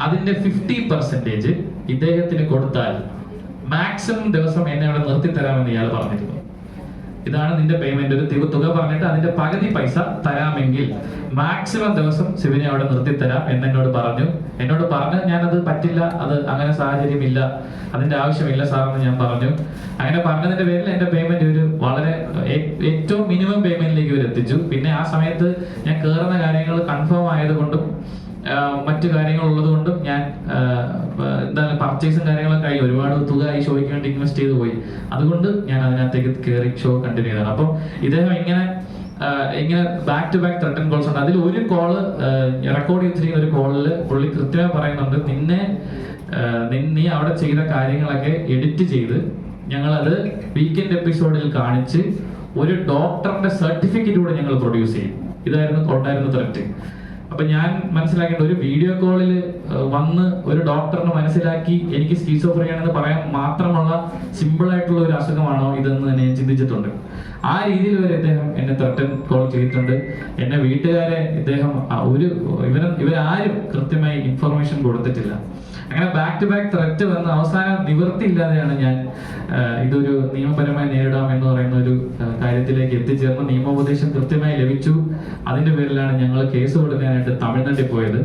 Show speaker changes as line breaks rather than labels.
അതിന്റെ fifty percentage ഇദ്ദേഹത്തിന് കൊടുത്താൽ മാക്സിമം ദിവസം എന്നെ അവിടെ നിർത്തി തരാമെന്ന് ഇയാൾ പറഞ്ഞിരുന്നു. ഇതാണ് നിന്റെ പേയ്മെന്റ് ഒരു തുക- പറഞ്ഞിട്ട് അതിന്റെ പകുതി പൈസ തരാമെങ്കിൽ മാക്സിമം ദിവസം ശിവനെ അവിടെ നിർത്തി തരാം എന്നെന്നോട് പറഞ്ഞു. എന്നോട് പറഞ്ഞ് ഞാനത് പറ്റില്ല അത് അങ്ങനെ സാഹചര്യമില്ല അതിന്റെ ആവശ്യമില്ല സാറെന്ന് ഞാൻ പറഞ്ഞു. അങ്ങനെ പറഞ്ഞതിന്റെ പേരിൽ എന്റെ പേയ്മെന്റ് ഒരു വളരെ ഏറ്റവും മിനിമം പേയ്മെന്റിലേക്ക് ഇവർ എത്തിച്ചു. പിന്നെ ആ സമയത്ത് ഞാൻ കയറുന്ന കാര്യങ്ങൾ കൺഫേം ആയതുകൊണ്ടും മറ്റു കാര്യങ്ങൾ ഉള്ളതുകൊണ്ടും ഞാൻ എന്താ എന്താണ് പർച്ചേസും കാര്യങ്ങളൊക്കെ ആയി. ഒരുപാട് തുക ഈ ഷോയ്ക്ക് വേണ്ടി ഇൻവെസ്റ്റ് ചെയ്തു പോയി. അതുകൊണ്ട് ഞാൻ അതിനകത്തേക്ക് കയറി ഷോ കണ്ടിന്യൂ ചെയ്തതാണ്. അപ്പം ഇദ്ദേഹം ഇങ്ങനെ ഇങ്ങനെ back to back threaten calls ഉണ്ട്. അതിൽ ഒരു കോൾ റെക്കോർഡ് ചെയ്തിരിക്കുന്ന ഒരു കോളിൽ പുള്ളി കൃത്യമായി പറയുന്നുണ്ട് നിന്നെ നീ അവിടെ ചെയ്ത കാര്യങ്ങളൊക്കെ എഡിറ്റ് ചെയ്ത് ഞങ്ങളത് വീക്കെൻഡ് എപ്പിസോഡിൽ കാണിച്ച് ഒരു ഡോക്ടറിന്റെ സർട്ടിഫിക്കറ്റ് കൂടെ ഞങ്ങൾ പ്രൊഡ്യൂസ് ചെയ്യും. ഇതായിരുന്നു കൊണ്ടായിരുന്നു ത്രെറ്റ് അപ്പൊ ഞാൻ മനസ്സിലാക്കേണ്ട ഒരു വീഡിയോ കോളിൽ വന്ന് ഒരു ഡോക്ടറിന് മനസ്സിലാക്കി എനിക്ക് സ്കീസോഫ്രിയാണെന്ന് പറയാൻ മാത്രമുള്ള സിമ്പിൾ ആയിട്ടുള്ള ഒരു അസുഖമാണോ ഇതെന്ന് തന്നെ ഞാൻ ചിന്തിച്ചിട്ടുണ്ട്. ആ രീതിയിൽ വരെ ഇദ്ദേഹം എന്നെ ത്രട്ടൻ കോൾ ചെയ്തിട്ടുണ്ട്. എന്നെ വീട്ടുകാരെ ഇദ്ദേഹം ഒരു ഇവർ ഇവരാരും കൃത്യമായി ഇൻഫർമേഷൻ കൊടുത്തിട്ടില്ല. അങ്ങനെ ബാക്ക് ടു ബാക്ക് ത്രെറ്റ് വന്ന് അവസാനം നിവൃത്തിയില്ലാതെയാണ് ഞാൻ ഇതൊരു നിയമപരമായി നേരിടാം എന്ന് പറയുന്ന ഒരു കാര്യത്തിലേക്ക് എത്തിച്ചേർന്ന് നിയമോപദേശം കൃത്യമായി ലഭിച്ചു. അതിന്റെ പേരിലാണ് ഞങ്ങൾ കേസ് കൊടുക്കാനായിട്ട് തമിഴ്നാട്ടിൽ പോയത്